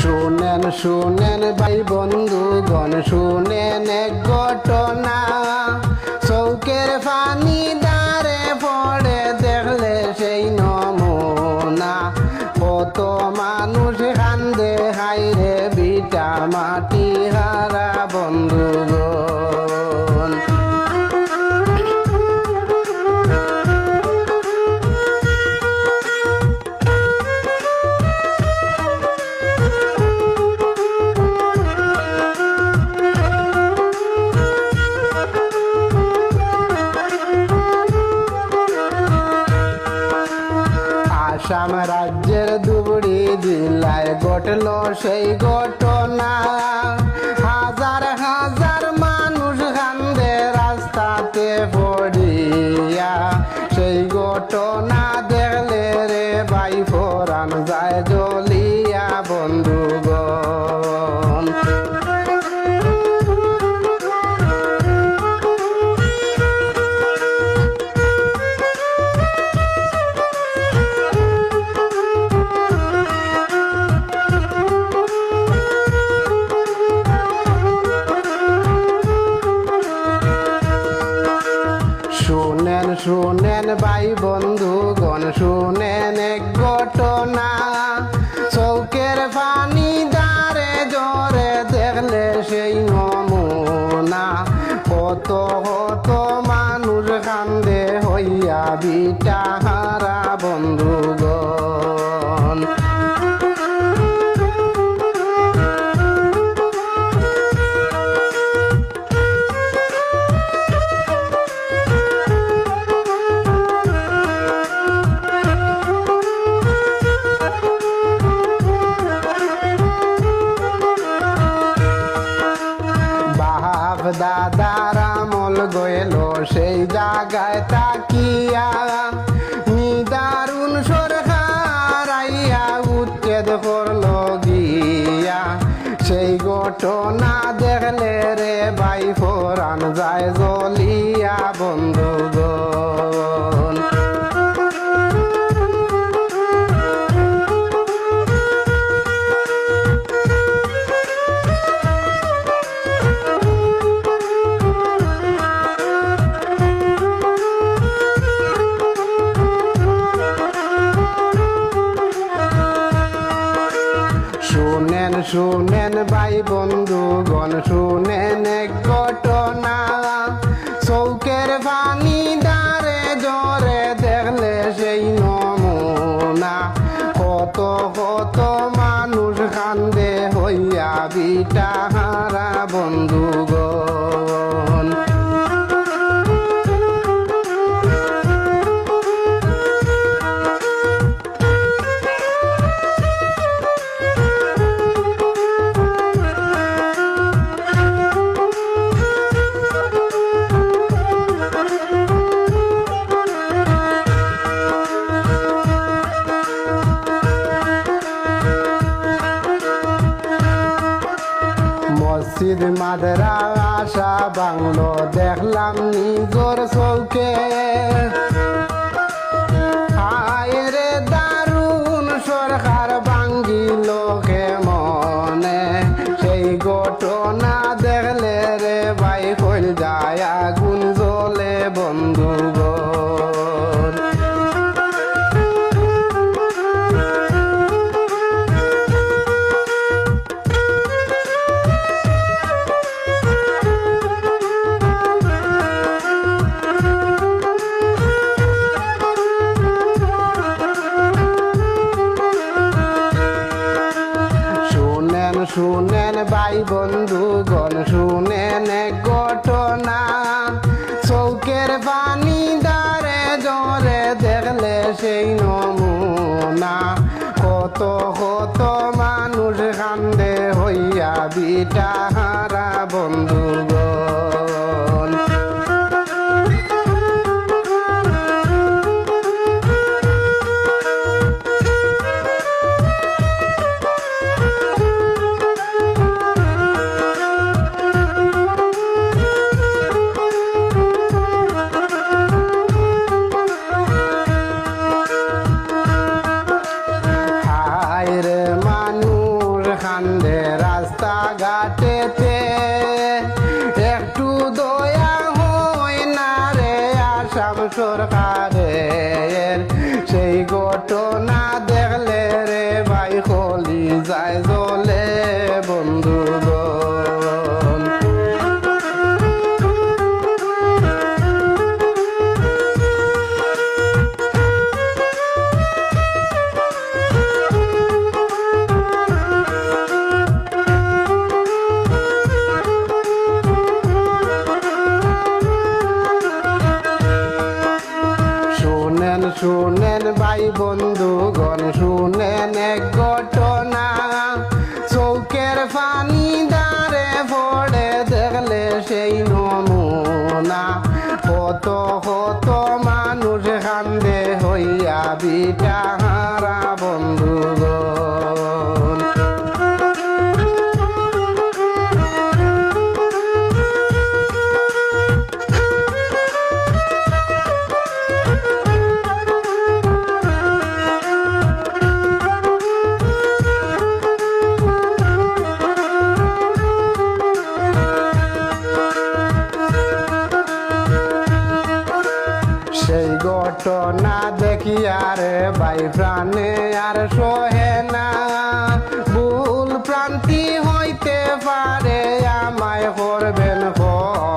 শুনেন শুনেন ভাই বন্ধুগণ শুনেন এক ঘটনা। চৌকের পানি দাঁড়ে পড়ে দেখলে সেই নমনা। কত মানুষ কান্দে হাইরে বিটা মাটি হারা বন্ধুগণ আসাম রাজ্যের দুবড়ি জেলায় ঘটল সেই ঘটনা। শুনেন সেই জায়গায় তাকিয়া নিদারুণ সরকার আইয়া উচ্ছেদ করল গিয়া। সেই ঘটনা দেখলে রে ভাই, ফোরান যায় জলিয়া বন্ধুগণ শুনেন শুনেন ভাই বন্ধুগণ, শুনেন এক ঘটনা। চৌকের পানি দারে জরে দেখলে সেই নমুনা। কত কত মানুষ কান্দে হইয়া বিটা মসজিদ মাদরা আশা বাংলো দেখলাম নিজর চৌকে। রে দারুণ সরকার ভাঙ্গিল কে মনে সেই ঘটনা দেখলে রে ভাই হইল যায় শুনেন ভাই বন্ধু, গণ শুনেন ঘটনা। চৌকের পানি দারে জরে দেখলে সেই নমুনা। কত কত মানুষ কান্দে হইয়া বিটা আসাম সরকারের শুনেন এক ঘটনা। চৌকের পানি দাঁড়ে পড়ে দেখলে সেই নমুনা। কত কত মানুষ কান্দে হইয়া বিটা হারা বন্ধুগণ ঘটনা দেখি আর ভাই প্রাণে আর সহে না। ভুল প্রান্তি হইতে পারে, আমায় করবেন কর।